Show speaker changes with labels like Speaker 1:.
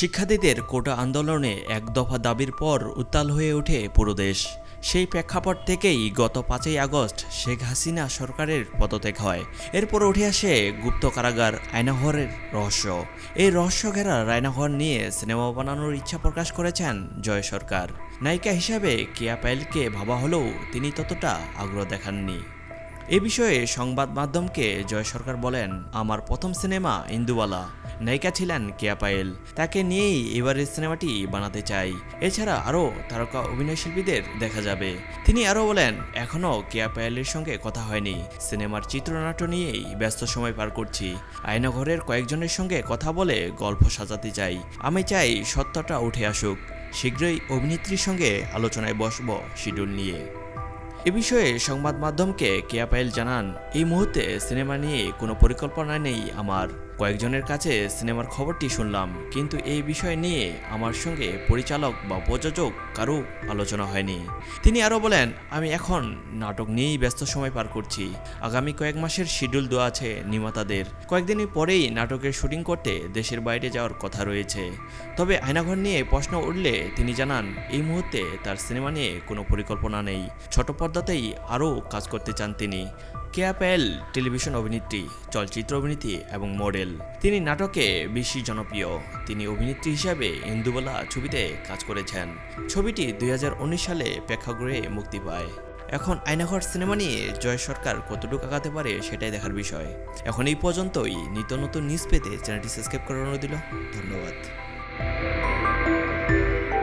Speaker 1: শিক্ষার্থীদের কোটা আন্দোলনে এক দফা দাবির পর উত্তাল হয়ে ওঠে পুরো দেশ। সেই প্রেক্ষাপট থেকেই গত পাঁচই আগস্ট শেখ হাসিনা সরকারের পদত্যাগ হয়। এরপর উঠে আসে গুপ্ত কারাগার আয়নাঘরের রহস্য। এই রহস্য ঘেরা রায়নাঘর নিয়ে সিনেমা বানানোর ইচ্ছা প্রকাশ করেছেন জয় সরকার। নায়িকা হিসাবে কেয়া পায়েলকে ভাবা হলেও তিনি ততটা আগ্রহ দেখাননি। এ বিষয়ে সংবাদ মাধ্যমকে জয় সরকার বলেন, আমার প্রথম সিনেমা ইন্দুবালা। নায়িকা ছিলেন কেয়া পায়েল। তাকে নিয়েই এবারের সিনেমাটি বানাতে চাই। এছাড়া আরও তারকা অভিনয়শিল্পীদের দেখা যাবে। তিনি আরও বলেন, এখনও কেয়া পায়েলের সঙ্গে কথা হয়নি। সিনেমার চিত্রনাট্য নিয়েই ব্যস্ত সময় পার করছি। আয়নাঘরের কয়েকজনের সঙ্গে কথা বলে গল্প সাজাতে চাই। আমি চাই সত্যটা উঠে আসুক। শীঘ্রই অভিনেত্রীর সঙ্গে আলোচনায় বসব শিডিউল নিয়ে। এ বিষয়ে সংবাদ মাধ্যমকে কেয়া পায়েল জানান, এই মুহূর্তে সিনেমা নিয়ে কোনো পরিকল্পনা নেই আমার। কয়েকজনের কাছে সিনেমার খবরটি শুনলাম, কিন্তু এই বিষয় নিয়ে আমার সঙ্গে পরিচালক বা প্রযোজক কারও আলোচনা হয়নি। তিনি আরও বলেন, আমি এখন নাটক নিয়েই ব্যস্ত সময় পার করছি। আগামী কয়েক মাসের শিডিউল দেওয়া আছে নির্মাতাদের। কয়েকদিনের পরেই নাটকের শুটিং করতে দেশের বাইরে যাওয়ার কথা রয়েছে। তবে আয়নাঘর নিয়ে প্রশ্ন উঠলে তিনি জানান, এই মুহূর্তে তার সিনেমা নিয়ে কোনো পরিকল্পনা নেই। ছোট পর্দাতেই আরও কাজ করতে চান তিনি। কেয়া প্যাল টেলিভিশন অভিনেত্রী, চলচ্চিত্র অভিনেত্রী এবং মডেল। তিনি নাটকে বেশি জনপ্রিয়। তিনি অভিনেত্রী হিসাবে ইন্দুবালা ছবিতে কাজ করেছেন। ছবিটি দুই হাজার উনিশ সালে প্রেক্ষাগৃহে মুক্তি পায়। এখন আয়নাঘর সিনেমা নিয়ে জয় সরকার কতটুকু আগাতে পারে সেটাই দেখার বিষয়। এখন এই পর্যন্তই। নিত্য নতুন নিউজ পেতে চ্যানেলটি সাবস্ক্রাইব করানো দিল ধন্যবাদ।